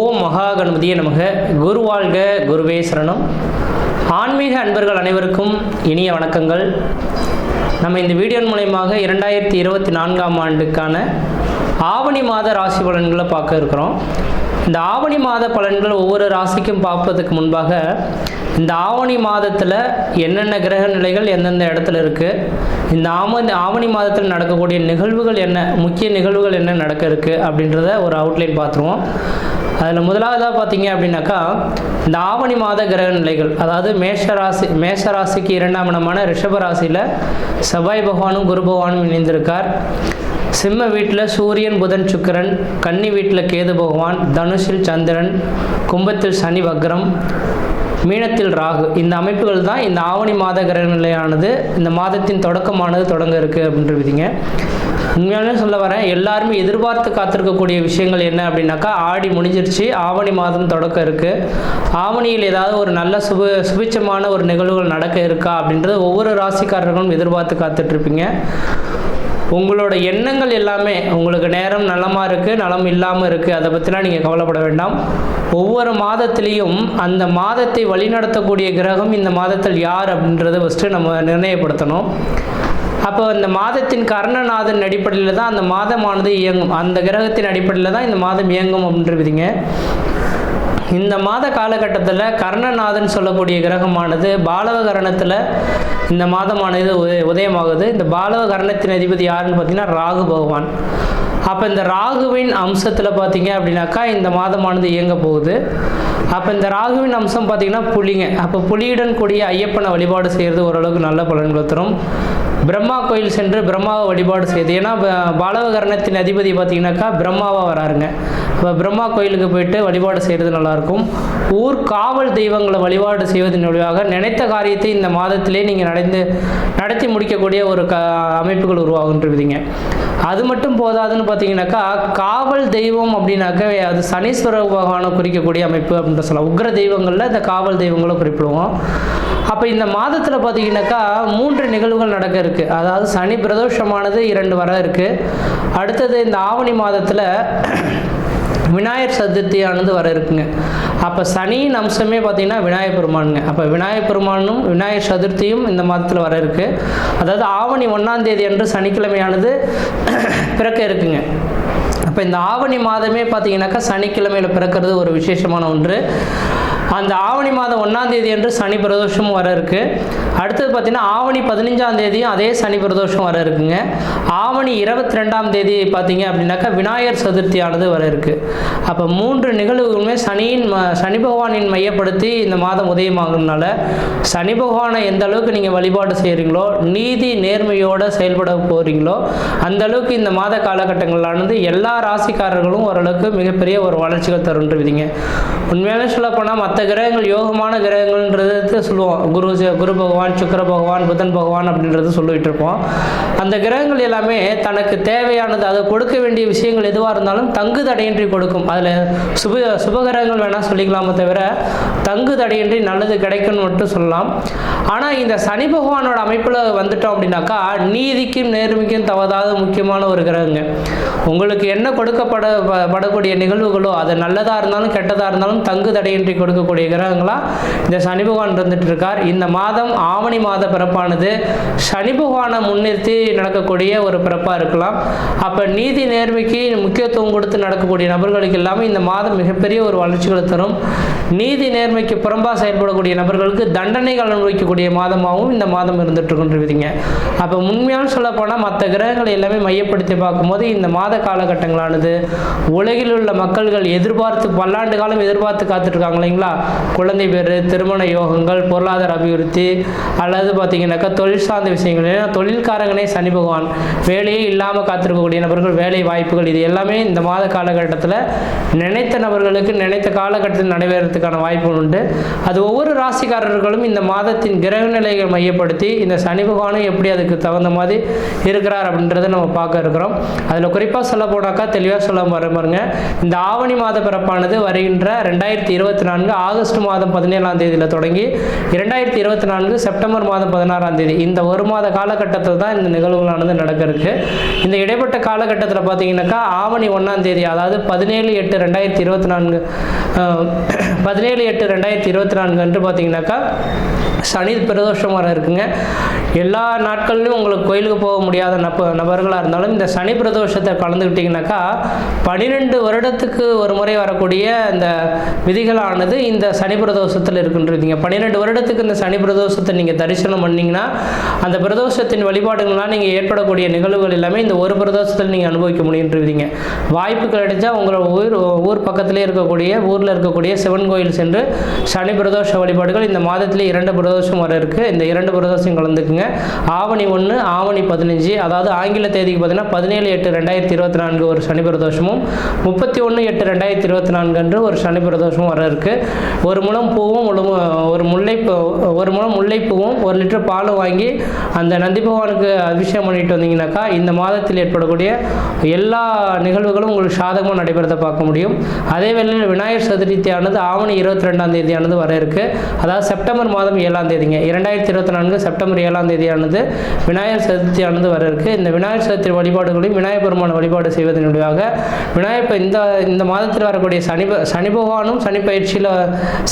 ஓம் மகா கணபதியே நமக. குரு வாழ்க குருவே சரணம். ஆன்மீக அன்பர்கள் அனைவருக்கும் இனிய வணக்கங்கள். நம்ம இந்த வீடியோ மூலயமாக இரண்டாயிரத்தி இருபத்தி நான்காம் ஆண்டுக்கான ஆவணி மாத ராசி பலன்களை பார்க்க இருக்கிறோம். இந்த ஆவணி மாத பலன்கள் ஒவ்வொரு ராசிக்கும் பார்ப்பதுக்கு முன்பாக இந்த ஆவணி மாதத்தில் என்னென்ன கிரக நிலைகள் எந்தெந்த இடத்துல இருக்குது இந்த ஆம ஆவணி மாதத்தில் நடக்கக்கூடிய நிகழ்வுகள் என்ன முக்கிய நிகழ்வுகள் என்ன நடக்க இருக்குது அப்படின்றத ஒரு அவுட்லைன் பார்த்துருவோம். அதில் முதலாவதாக பார்த்தீங்க அப்படின்னாக்கா இந்த ஆவணி மாத கிரக நிலைகள் அதாவது மேஷ ராசி மேஷ ராசிக்கு இரண்டாம் இடமான ரிஷப ராசியில் செவ்வாய் பகவானும் குரு பகவானும் இணைந்திருக்கார். சிம்ம வீட்டில் சூரியன் புதன் சுக்கிரன் கன்னி வீட்டில் கேது பகவான் தனுஷில் சந்திரன் கும்பத்தில் சனி வக்ரம் மீனத்தில் ராகு. இந்த அமைப்புகள் தான் இந்த ஆவணி மாத கிரக நிலையானது இந்த மாதத்தின் தொடக்கமானது தொடங்க இருக்குது அப்படின்ற விதிங்க. உண்மையாலுமே சொல்ல வரேன் எல்லாருமே எதிர்பார்த்து காத்திருக்கக்கூடிய விஷயங்கள் என்ன அப்படின்னாக்கா ஆடி முடிஞ்சிருச்சு ஆவணி மாதம் தொடக்கம் இருக்குது ஆவணியில் ஏதாவது ஒரு நல்ல சுப சுபிச்சமான ஒரு நிகழ்வுகள் நடக்க இருக்கா அப்படின்றது ஒவ்வொரு ராசிக்காரர்களும் எதிர்பார்த்து காத்துட்ருப்பீங்க. உங்களோட எண்ணங்கள் எல்லாமே உங்களுக்கு நேரம் நலமாக இருக்குது நலம் இல்லாமல் இருக்குது அதை பற்றிலாம் நீங்கள் கவலைப்பட வேண்டாம். ஒவ்வொரு மாதத்திலையும் அந்த மாதத்தை வழிநடத்தக்கூடிய கிரகம் இந்த மாதத்தில் யார் அப்படின்றத ஃபஸ்ட்டு நம்ம நிர்ணயப்படுத்தணும். அப்போ இந்த மாதத்தின் கர்ணநாதன் அடிப்படையில் தான் அந்த மாதமானது இயங்கும். அந்த கிரகத்தின் அடிப்படையில் தான் இந்த மாதம் இயங்கும் அப்படின்றதுங்க இந்த மாத காலகட்டத்தில் கர்ணநாதன் சொல்லக்கூடிய கிரகமானது பாலவ கரணத்தில் இந்த மாதமானது உதய உதயமாகுது. இந்த பாலவ கரணத்தின் அதிபதி யாருன்னு பார்த்தீங்கன்னா ராகு பகவான். அப்போ இந்த ராகுவின் அம்சத்தில் பார்த்தீங்க அப்படின்னாக்கா இந்த மாதமானது இயங்க போகுது. அப்போ இந்த ராகுவின் அம்சம் பார்த்திங்கன்னா புலிங்க. அப்போ புலியுடன் கூடிய ஐயப்பனை வழிபாடு செய்கிறது ஓரளவுக்கு நல்ல பலன்களை தரும். பிரம்மா கோயில் சென்று பிரம்மாவை வழிபாடு செய்யுது ஏன்னா பாலவகரணத்தின் அதிபதி பார்த்தீங்கன்னாக்கா பிரம்மாவாக வராருங்க. இப்போ பிரம்மா கோயிலுக்கு போயிட்டு வழிபாடு செய்கிறது நல்லாயிருக்கும். ஊர் காவல் தெய்வங்களை வழிபாடு செய்வதன் வழியாக நினைத்த காரியத்தை இந்த மாதத்திலே நீங்கள் நடந்து நடத்தி முடிக்கக்கூடிய ஒரு க அமைப்புகள் உருவாகுன்றிருப்பீங்க அது மட்டும் போதாதுன்னு பார்த்தீங்கன்னாக்கா காவல் தெய்வம் அப்படின்னாக்க அது சனீஸ்வர பகவானை குறிக்கக்கூடிய அமைப்பு அப்படின்ற சொல்லலாம் உக்ர தெய்வங்களில் இந்த காவல் தெய்வங்களும் குறிப்பிடுவோம். அப்போ இந்த மாதத்தில் பார்த்தீங்கன்னாக்கா மூன்று நிகழ்வுகள் நடக்க இருக்குது அதாவது சனி பிரதோஷமானது இரண்டு வர இருக்குது அடுத்தது இந்த ஆவணி மாதத்தில் விநாயகர் சதுர்த்தியானது வர இருக்குங்க. அப்போ சனியின் அம்சமே பார்த்தீங்கன்னா விநாயகர் பெருமானுங்க. அப்போ விநாயகர் பெருமானும் விநாயகர் சதுர்த்தியும் இந்த மாதத்தில் வர இருக்குது அதாவது ஆவணி ஒன்றாம் தேதி அன்று சனிக்கிழமையானது பிறக்க இருக்குங்க. அப்போ இந்த ஆவணி மாதமே பார்த்தீங்கன்னாக்கா சனிக்கிழமையில் பிறக்கிறது ஒரு விசேஷமான ஒன்று. அந்த ஆவணி மாதம் ஒன்றாம் தேதி சனி பிரதோஷம் வர இருக்கு. அடுத்தது பார்த்தீங்கன்னா ஆவணி பதினஞ்சாம் தேதியும் அதே சனி பிரதோஷம் வர இருக்குங்க. ஆவணி இருபத்தி ரெண்டாம் தேதி பார்த்தீங்க அப்படின்னாக்கா விநாயகர் சதுர்த்தியானது வர இருக்கு. அப்போ மூன்று நிகழ்வுகளுமே சனியின் ம- சனி பகவானின் மையப்படுத்தி இந்த மாதம் உதயமாகறதுனால சனி பகவானை எந்த அளவுக்கு நீங்கள் வழிபாடு செய்கிறீங்களோ நீதி நேர்மையோடு செயல்பட போகிறீங்களோ அந்த அளவுக்கு இந்த மாத காலகட்டங்களானது எல்லா ராசிக்காரர்களும் ஓரளவுக்கு மிகப்பெரிய ஒரு வளர்ச்சிகள் தருன்றுவிதிங்க உண்மையிலே சொல்லப்போனால் மற்ற கிரகங்கள் யோகமான கிரகங்கள்ன்றது சொல்லுவோம். குரு குரு பகவான் சுக்கர பகவான் புதன் பகவான் அப்படின்றது சொல்லிட்டு இருப்போம். அந்த கிரகங்கள் எல்லாமே தனக்கு தேவையானது அதை கொடுக்க வேண்டிய விஷயங்கள் எதுவாக இருந்தாலும் தங்கு தடையின்றி கொடுக்கும். அதில் சுப சுபகிரகங்கள் வேணால் சொல்லிக்கலாமே தவிர தங்கு தடையின்றி நல்லது கிடைக்கும்னு மட்டும் சொல்லலாம். ஆனால் இந்த சனி பகவானோட அமைப்பில் வந்துட்டோம் அப்படின்னாக்கா நீதிக்கும் நேர்மைக்கும் தவறாத முக்கியமான ஒரு கிரகங்க. உங்களுக்கு என்ன கொடுக்கப்பட படக்கூடிய நிகழ்வுகளோ அது நல்லதாக இருந்தாலும் கெட்டதாக இருந்தாலும் தங்கு தடையின்றி இருக்கக்கூடிய கிரகங்களா இந்த சனி பகவான் இருந்துட்டு இருக்கார் இந்த மாதம் ஆவணி மாத பிறப்பானது. சனி பகவானை முன்னிறுத்தி நடக்கக்கூடிய ஒரு பிறப்பாக இருக்கலாம். அப்போ நீதி நேர்மைக்கு முக்கியத்துவம் கொடுத்து நடக்கக்கூடிய நபர்களுக்கு எல்லாமே இந்த மாதம் மிகப்பெரிய ஒரு வளர்ச்சிகளை தரும். நீதி நேர்மைக்கு புறம்பாக செயல்படக்கூடிய நபர்களுக்கு தண்டனைகள் அனுபவிக்கக்கூடிய மாதமாகவும் இந்த மாதம் இருந்துட்டு இருக்கின்றீங்க அப்போ உண்மையான சொல்ல போனால் மற்ற கிரகங்களை எல்லாமே மையப்படுத்தி பார்க்கும்போது இந்த மாத காலகட்டங்களானது உலகில் உள்ள மக்கள்கள் எதிர்பார்த்து பல்லாண்டு காலம் எதிர்பார்த்து காத்துட்டு இருக்காங்க இல்லைங்களா? குழந்தை பேர் திருமண யோகங்கள் பொருளாதார அபிவிருத்தி அல்லது பார்த்தீங்கன்னாக்கா தொழில் சார்ந்த விஷயங்கள். ஏன்னா தொழில்காரங்களே சனி பகவான். வேலையே இல்லாமல் காத்திருக்கக்கூடிய நபர்கள் வேலை வாய்ப்புகள் இது எல்லாமே இந்த மாத காலகட்டத்தில் நினைத்த நபர்களுக்கு நினைத்த காலகட்டத்தில் நடைபெறத்துக்கான வாய்ப்புகள் உண்டு. அது ஒவ்வொரு ராசிக்காரர்களும் இந்த மாதத்தின் கிரக நிலைகள் மையப்படுத்தி இந்த சனி பகவானும் எப்படி அதுக்கு தகுந்த மாதிரி இருக்கிறார் அப்படின்றத நம்ம பார்க்க இருக்கிறோம். அதில் குறிப்பாக சொல்ல போனாக்கா தெளிவாக சொல்ல வர பாருங்க இந்த ஆவணி மாத பிறப்பானது வருகின்ற ரெண்டாயிரத்தி இருபத்தி நான்கு ஆகஸ்ட் மாதம் பதினேழாம் தேதியில் தொடங்கி இரண்டாயிரத்தி இருபத்தி நான்கு செப்டம்பர் மாதம் பதினாறாம் தேதி. இந்த ஒரு மாத காலகட்டத்தில் தான் இந்த நிகழ்வுகளானது நடக்கிறதுக்கு இந்த இடைப்பட்ட காலகட்டத்தில் பார்த்தீங்கன்னாக்கா ஆவணி ஒன்றாம் தேதி அதாவது பதினேழு எட்டு ரெண்டாயிரத்தி இருபத்தி நான்கு பதினேழு எட்டு ரெண்டாயிரத்தி இருபத்தி நான்கு அன்று பார்த்தீங்கன்னாக்கா சனி பிரதோஷம் வர இருக்குங்க. எல்லா நாட்கள்லையும் உங்களுக்கு கோயிலுக்கு போக முடியாத நப நபர்களாக இருந்தாலும் இந்த சனி பிரதோஷத்தை கலந்துக்கிட்டிங்கனாக்கா பன்னிரெண்டு வருடத்துக்கு ஒரு முறை வரக்கூடிய இந்த விதிகளானது இந்த சனி பிரதோஷத்தில் இருக்குன்றீங்க. பன்னிரெண்டு வருடத்துக்கு இந்த சனி பிரதோஷத்தை நீங்கள் தரிசனம் பண்ணீங்கன்னா அந்த பிரதோஷத்தின் வழிபாடுகள்லாம் நீங்கள் ஏற்படக்கூடிய நிகழ்வுகள் எல்லாமே இந்த ஒரு பிரதோஷத்தில் நீங்கள் அனுபவிக்க முடியுன்றீங்க. வாய்ப்பு கிடைச்சா உங்கள் ஊர் ஊர் பக்கத்திலே இருக்கக்கூடிய ஊரில் இருக்கக்கூடிய சிவன் கோயில் சென்று சனி பிரதோஷ வழிபாடுகள் இந்த மாதத்திலே இரண்டு பிரதோஷம் வர இருக்குது இந்த இரண்டு பிரதோஷம் கலந்துக்குங்க. ஆவணி ஒன்று ஆவணி பதினஞ்சு அதாவது ஆங்கில தேதிக்கு பார்த்தீங்கன்னா பதினேழு எட்டு ரெண்டாயிரத்தி இருபத்தி நான்கு ஒரு சனி பிரதோஷமும் முப்பத்தி ஒன்று எட்டு ரெண்டாயிரத்தி இருபத்தி நான்கு அன்று ஒரு சனி பிரதோஷமும் வர இருக்குது ஒரு முழம் பூவும் ஒரு ஒரு முல்லை ஒரு முழம் முல்லைப்பூவும் ஒரு லிட்டர் பாலும் வாங்கி அந்த நந்தி பகவானுக்கு அபிஷேகம் பண்ணிட்டு வந்தீங்கன்னாக்கா இந்த மாதத்தில் ஏற்படக்கூடிய எல்லா நிகழ்வுகளும் உங்களுக்கு சாதகமாக நடைபெறதை பார்க்க முடியும். அதே வேளையில் விநாயகர் சதுர்த்தியானது ஆவணி இருபத்தி ரெண்டாம் தேதியானது வர இருக்கு. அதாவது செப்டம்பர் மாதம் ஏழாம் தேதிங்க. இரண்டாயிரத்தி இருபத்தி நான்கு செப்டம்பர் ஏழாம் தேதியானது விநாயகர் சதுர்த்தியானது வர இருக்கு. இந்த விநாயகர் சதுர்த்தி வழிபாடுகளையும் விநாயகர் பெருமான வழிபாடு செய்வதன் மூலியமாக விநாயகர் இந்த இந்த மாதத்தில் வரக்கூடிய சனி ப- சனி பகவானும் சனி பயிற்சியில்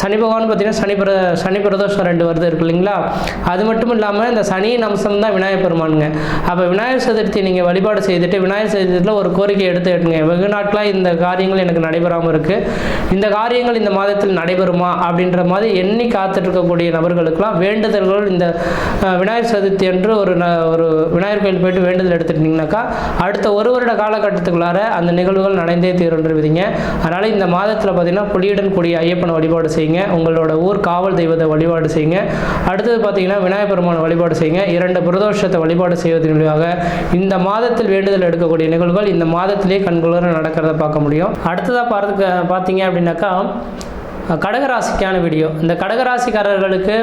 சனி பகவான் பார்த்தீங்கன்னா சனி பிர சனி பிரதோஷம் ரெண்டு வருது இருக்கு இல்லைங்களா? அது மட்டும் இல்லாமல் இந்த சனியின் அம்சம் தான் விநாயகர் பெருமானுங்க. அப்போ விநாயகர் சதுர்த்தி நீங்கள் வழிபாடு செய்துட்டு விநாயகர் சதுர்த்தியில் ஒரு கோரிக்கை எடுத்து எடுங்க வெகு நாட்களாக இந்த காரியங்கள் எனக்கு நடைபெறாமல் இருக்குது இந்த காரியங்கள் இந்த மாதத்தில் நடைபெறுமா அப்படின்ற மாதிரி எண்ணி காத்துட்டு இருக்கக்கூடிய நபர்களுக்கெல்லாம் வேண்டுதல்கள் இந்த விநாயகர் சதுர்த்தி என்று ஒரு ஒரு விநாயகர் கோயில் போயிட்டு வேண்டுதல் எடுத்துட்டீங்கன்னாக்கா அடுத்த ஒரு வருட காலகட்டத்துக்குள்ளார அந்த நிகழ்வுகள் நடந்தே தீருன்றவிதிங்க அதனால் இந்த மாதத்தில் பார்த்தீங்கன்னா புலியுடன் கூடிய ஐயப்பன் வழிபாடு வழிபாடு செய்யுங்க. உங்களோட ஊர் காவல் தெய்வத்தை வழிபாடு செய்யுங்க. அடுத்தது பார்த்தீங்கன்னா விநாயகர் பெருமானை வழிபாடு செய்யுங்க. இரண்டு பிரதோஷத்தை வழிபாடு செய்வதன் மூலியமாக இந்த மாதத்தில் வேண்டுதல் எடுக்கக்கூடிய நிகழ்வுகள் இந்த மாதத்திலேயே கண்குளிர நடக்கிறத பார்க்க முடியும். அடுத்ததாக பார்த்துக்க பார்த்தீங்க அப்படின்னாக்கா கடகராசிக்கான வீடியோ. இந்த கடகராசிக்காரர்களுக்கு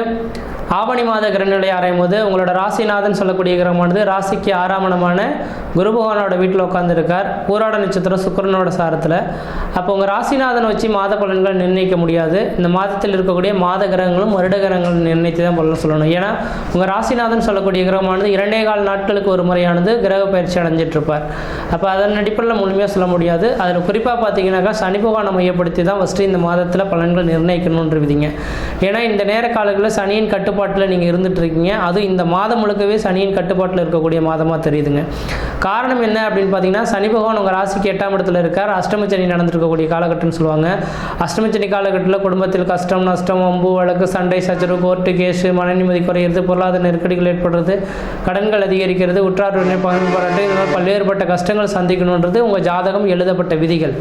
ஆவணி மாத கிரகநிலை ஆராயும் போது உங்களோட ராசிநாதன் சொல்லக்கூடிய கிரகமானது ராசிக்கு ஆறாம் இடமான குரு பகவானோட வீட்டில் உட்காந்துருக்கார் பூராட நட்சத்திரம் சுக்கரனோட சாரத்தில். அப்போ உங்கள் ராசிநாதனை வச்சு மாத பலன்கள் நிர்ணயிக்க முடியாது. இந்த மாதத்தில் இருக்கக்கூடிய மாத கிரகங்களும் வருட கிரகங்களும் நிர்ணயித்து தான் பலன் சொல்லணும். ஏன்னா உங்கள் ராசிநாதன் சொல்லக்கூடிய கிரகமானது இரண்டே கால் நாட்களுக்கு ஒரு முறையானது கிரக பயிற்சி அடைஞ்சிட்டு இருப்பார் அப்போ அதன் அடிப்படையில் முழுமையாக சொல்ல முடியாது. அதில் குறிப்பாக பார்த்தீங்கன்னாக்கா சனி பகவானை மையப்படுத்தி தான் ஃபஸ்ட்டு இந்த மாதத்தில் பலன்கள் நிர்ணயிக்கணுன்ற விதிங்க. ஏன்னா இந்த நேர காலங்களில் சனியின் கட்டுப்பாட்டில் நீங்கள் இருந்துட்டு இருக்கீங்க அதுவும் இந்த மாதம் முழுக்கவே சனியின் கட்டுப்பாட்டில் இருக்கக்கூடிய மாதமாக தெரியுதுங்க. காரணம் என்ன அப்படின்னு பார்த்தீங்கன்னா சனி பகவான் உங்கள் ராசிக்கு எட்டாம் இடத்துல இருக்கார். அஷ்டமச்சனி நடந்திருக்கக்கூடிய காலகட்டம்னு சொல்லுவாங்க. அஷ்டமச்சனி காலகட்டத்தில் குடும்பத்தில் கஷ்டம் நஷ்டம் அம்பு வழக்கு சண்டை சச்சரவு கோர்ட்டு கேஸு மன நிம்மதி குறையிறது பொருளாதார நெருக்கடிகள் ஏற்படுறது கடன்கள் அதிகரிக்கிறது உற்றார் உறவினர் பகிர்ந்து பாராட்டு இதனால் பல்வேறுபட்ட கஷ்டங்கள் சந்திக்கணுன்றது உங்கள் ஜாதகம் எழுதப்பட்ட விதிகள்.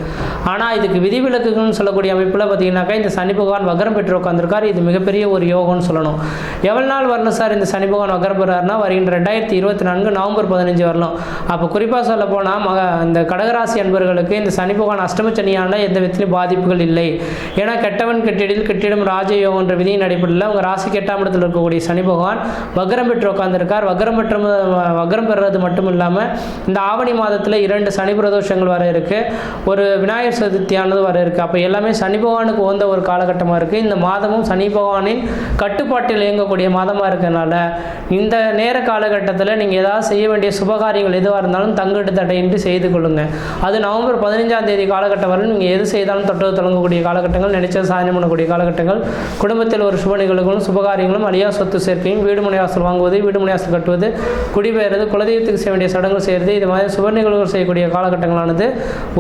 ஆனால் இதுக்கு விதிவிலக்குகள்னு சொல்லக்கூடிய அமைப்பில் பார்த்தீங்கன்னாக்கா இந்த சனி பகவான் வகரம் பெற்று உட்காந்துருக்கார் இது மிகப்பெரிய ஒரு யோகம்னு சொல்லணும். எவ்வளோ நாள் வரணும் சார் இந்த சனி பகவான் வக்ரம் வருகின்ற ரெண்டாயிரத்தி இருபத்தி நான்கு நவம்பர் பதினஞ்சு வரலாம் அப்போ குறிப்பாக சொல்ல போனால் மக இந்த கடகராசி அன்பர்களுக்கு இந்த சனி பகவான் அஷ்டம சனியால் எந்த விதத்திலும் பாதிப்புகள் இல்லை. ஏன்னா கெட்டவன் கெட்டிடில் கெட்டிடம் ராஜயோகம் என்ற விதியின் அடிப்படையில் உங்கள் ராசி எட்டாம் இடத்தில் இருக்கக்கூடிய சனி பகவான் வக்ரம் பெற்று உட்காந்துருக்கார் வக்ரம் பெற்ற வக்ரம் பெறுறது மட்டும் இல்லாமல் இந்த ஆவணி மாதத்தில் இரண்டு சனி பிரதோஷங்கள் வர இருக்குது ஒரு விநாயகர் சதுர்த்தியானது வர இருக்குது அப்போ எல்லாமே சனி பகவானுக்கு உகந்த ஒரு காலகட்டமாக இருக்குது இந்த மாதமும் சனி பகவானின் கட்டுப்பாட்டில் இயங்கக்கூடிய மாதமாக இருக்கனால இந்த நேர காலகட்டத்தில் நீங்கள் ஏதாவது செய்ய வேண்டிய சுபகாரியங்கள் எதுவாக இருந்தாலும் தங்கிட்டு தடையின்றி செய்து கொள்ளுங்க. அது நவம்பர் பதினஞ்சாம் தேதி காலகட்டம் வரை நீங்கள் எது செய்தாலும் தொட்டது தொடங்கக்கூடிய காலகட்டங்கள் நினைச்சது சாதனை பண்ணக்கூடிய காலகட்டங்கள் குடும்பத்தில் ஒரு சுப நிகழ்வுகளும் சுபகாரியங்களும் அழியா சொத்து சேர்க்கையும் வீடு முனையாசல் வாங்குவது வீடு முனைவாசல் கட்டுவது குடிபெயர்றது குலதெய்வத்துக்கு செய்ய வேண்டிய சடங்கு செய்கிறது இது மாதிரி சுப நிகழ்வுகள் செய்யக்கூடிய காலகட்டங்களானது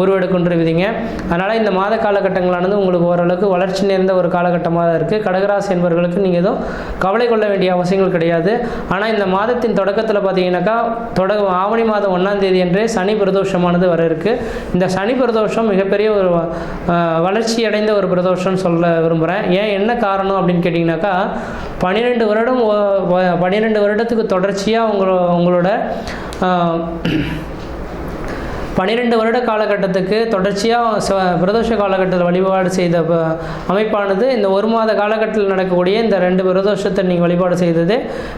உருவெடுக்கின்ற விதிங்க அதனால் இந்த மாத காலகட்டங்களானது உங்களுக்கு ஓரளவுக்கு வளர்ச்சி நிறைந்த ஒரு காலகட்டமாக இருக்குது கடகராசி என்பவர்களுக்கு நீங்கள் எதுவும் கவலை கொள்ள வேண்டிய அவசியங்கள் கிடையாது. ஆனால் இந்த மாதத்தின் தொடக்கத்தில் பார்த்தீங்கன்னாக்கா தொட ஆவணி மாதம் ஒன்றாம் தேதி அன்றே சனி பிரதோஷமானது வர இருக்கு. இந்த சனி பிரதோஷம் மிகப்பெரிய ஒரு வளர்ச்சி அடைந்த ஒரு பிரதோஷம்னு சொல்ல விரும்புகிறேன் ஏன் என்ன காரணம் அப்படின்னு கேட்டிங்கனாக்கா பன்னிரெண்டு வருடம் பன்னிரெண்டு வருடத்துக்கு தொடர்ச்சியாக உங்களோட உங்களோட பன்னிரெண்டு வருட காலகட்டத்துக்கு தொடர்ச்சியாக பிரதோஷ காலகட்டத்தில் வழிபாடு செய்த ப- அமைப்பானது இந்த ஒரு மாத காலகட்டத்தில் நடக்கக்கூடிய இந்த ரெண்டு பிரதோஷத்தை நீங்கள் வழிபாடு செய்தது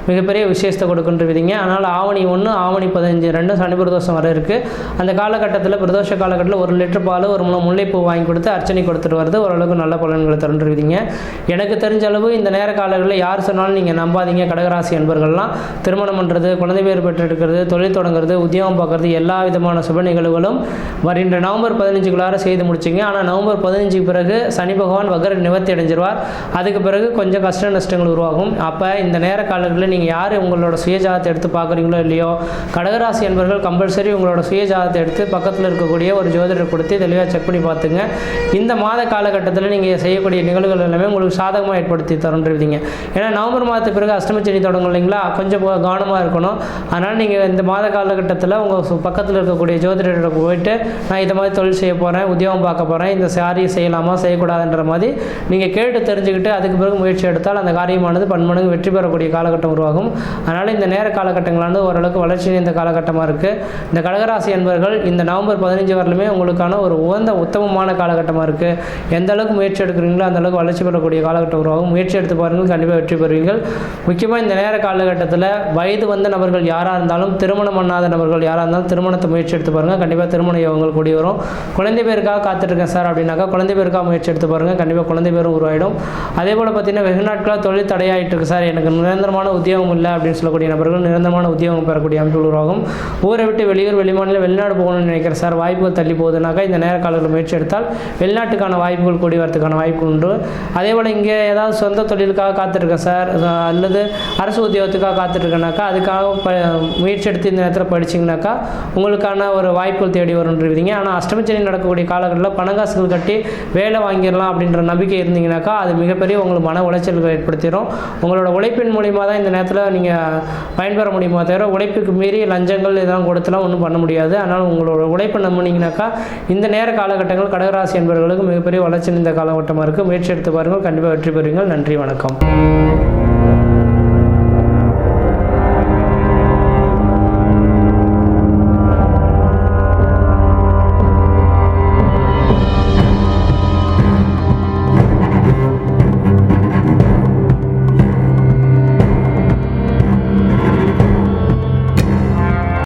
மிகப்பெரிய விசேஷத்தை கொடுக்கின்றவிங்க அதனால் ஆவணி ஒன்று ஆவணி பதினஞ்சு ரெண்டும் சனி பிரதோஷம் வர இருக்குது அந்த காலகட்டத்தில் பிரதோஷ காலகட்டத்தில் ஒரு லிட்டர் பால் ஒரு மூணு முல்லைப்பூ வாங்கி கொடுத்து அர்ச்சனை கொடுத்துட்டு வருது ஓரளவுக்கு நல்ல பலன்களை தருன்றிருவீங்க எனக்கு தெரிஞ்ச அளவு இந்த நேர காலங்களில் யார் சொன்னாலும் நீங்கள் நம்பாதீங்க. கடகராசி என்பர்கள்லாம் திருமணம் பண்ணுறது குழந்தை பேர் பெற்றெடுக்கிறது தொழில் தொடங்குறது உத்தியோகம் பார்க்குறது எல்லா விதமான சுப ஆண்டுகளும் வருகின்ற நவம்பர் பதினஞ்சுக்குள்ளார செய்து முடிச்சிங்க. ஆனால் நவம்பர் பதினஞ்சுக்கு பிறகு சனி பகவான் வகர நிவர்த்தி அடைஞ்சிருவார். அதுக்கு பிறகு கொஞ்சம் கஷ்ட நஷ்டங்கள் உருவாகும். அப்போ இந்த நேர காலங்களில் நீங்கள் யார் உங்களோட சுயஜாதத்தை எடுத்து பார்க்குறீங்களோ இல்லையோ கடகராசி என்பவர்கள் கம்பல்சரி உங்களோட சுயஜாதத்தை எடுத்து பக்கத்தில் இருக்கக்கூடிய ஒரு ஜோதிடர் கொடுத்து தெளிவாக செக் பண்ணி பார்த்துங்க. இந்த மாத காலகட்டத்தில் நீங்கள் செய்யக்கூடிய நிகழ்வுகள் எல்லாமே உங்களுக்கு சாதகமாக ஏற்படுத்தி தருன்றீங்க ஏன்னா நவம்பர் மாதத்துக்கு பிறகு அஷ்டமச்சனி தொடங்கும் இல்லைங்களா? கொஞ்சம் கவனமாக இருக்கணும். அதனால் நீங்கள் இந்த மாத காலகட்டத்தில் உங்கள் பக்கத்தில் இருக்கக்கூடிய ஜோதிடர் ஜோதிடர்கிட்ட போயிட்டு நான் இதை மாதிரி தொழில் செய்ய போகிறேன் உத்தியோகம் பார்க்க போகிறேன் இந்த சாரியை செய்யலாமா செய்யக்கூடாதுன்ற மாதிரி நீங்கள் கேட்டு தெரிஞ்சுக்கிட்டு அதுக்கு பிறகு முயற்சி எடுத்தால் அந்த காரியமானது பன்மடங்கு வெற்றி பெறக்கூடிய காலகட்டம் உருவாகும். அதனால் இந்த நேர காலகட்டங்களானது ஓரளவுக்கு வளர்ச்சி இந்த காலகட்டமாக இருக்குது இந்த கடகராசி என்பவர்கள் இந்த நவம்பர் பதினஞ்சு வரலுமே உங்களுக்கான ஒரு உகந்த உத்தமமான காலகட்டமாக இருக்குது எந்த அளவுக்கு முயற்சி எடுக்கிறீங்களோ அந்த அளவுக்கு வளர்ச்சி பெறக்கூடிய காலகட்டம் உருவாகும். முயற்சி எடுத்து பாருங்கள் கண்டிப்பாக வெற்றி பெறுவீர்கள். முக்கியமாக இந்த நேர காலகட்டத்தில் வயது வந்த நபர்கள் யாராக இருந்தாலும் திருமணம் பண்ணாத நபர்கள் யாராக இருந்தாலும் திருமணத்தை முயற்சி எடுத்து பாருங்கள் கண்டிப்பாக திருமண யோகங்கள் கூடி வரும். குழந்தை பேருக்காக காத்துட்ருக்கேன் சார் அப்படின்னாக்கா குழந்தை பேருக்காக முயற்சி எடுத்து பாருங்கள் கண்டிப்பாக குழந்தை பேரும் உருவாயிடும். அதே போல் பார்த்தீங்கன்னா வெகு நாட்களாக தொழில் தடையாயிட்டிருக்கு சார். எனக்கு நிரந்தரமான உத்தியோகம் இல்லை அப்படின்னு சொல்லக்கூடிய நபர்கள் நிரந்தரமான உத்தியோகம் பெறக்கூடிய அமைப்பு உருவாகும். ஊரை விட்டு வெளியூர் வெளிமாநிலம் வெளிநாடு போகணும்னு நினைக்கிறேன் சார் வாய்ப்புகள் தள்ளி போகுதுனாக்கா இந்த நேர காலத்தில் முயற்சி எடுத்தால் வெளிநாட்டுக்கான வாய்ப்புகள் கூடி வரதுக்கான வாய்ப்பு உண்டு. அதே போல் இங்கே ஏதாவது சொந்த தொழிலுக்காக காத்திருக்கேன் சார். அல்லது அரசு உத்தியோகத்துக்காக காத்துட்ருக்கேனாக்கா அதுக்காக ப முயற்சி எடுத்து இந்த நேரத்தில் படிச்சிங்கனாக்கா உங்களுக்கான ஒரு வாய்ப்பு வாய்ப்புகள் தேடி வருன்றீங்க ஆனால் அஷ்டமச்சனி நடக்கக்கூடிய காலகட்டத்தில் பணங்காசுகள் கட்டி வேலை வாங்கிடலாம் அப்படின்ற நம்பிக்கை இருந்தீங்கனாக்கா அது மிகப்பெரிய உங்களுக்கு மன உளைச்சல்கள் ஏற்படுத்திடும் உங்களோட உழைப்பின் மூலியமாக தான் இந்த நேரத்தில் நீங்கள் பயன்பெற முடியுமா தவிர உழைப்புக்கு மீறி லஞ்சங்கள் இதெல்லாம் கொடுத்துலாம் ஒன்றும் பண்ண முடியாது. அதனால் உங்களோட உழைப்பை நம்பினீங்கனாக்கா இந்த நேர காலகட்டங்கள் கடகராசி என்பவர்களுக்கு மிகப்பெரிய வளர்ச்சி இந்த காலகட்டமாக இருக்குது முயற்சி எடுத்து பாருங்கள். கண்டிப்பாக வெற்றி பெறுவீங்கள் நன்றி வணக்கம்.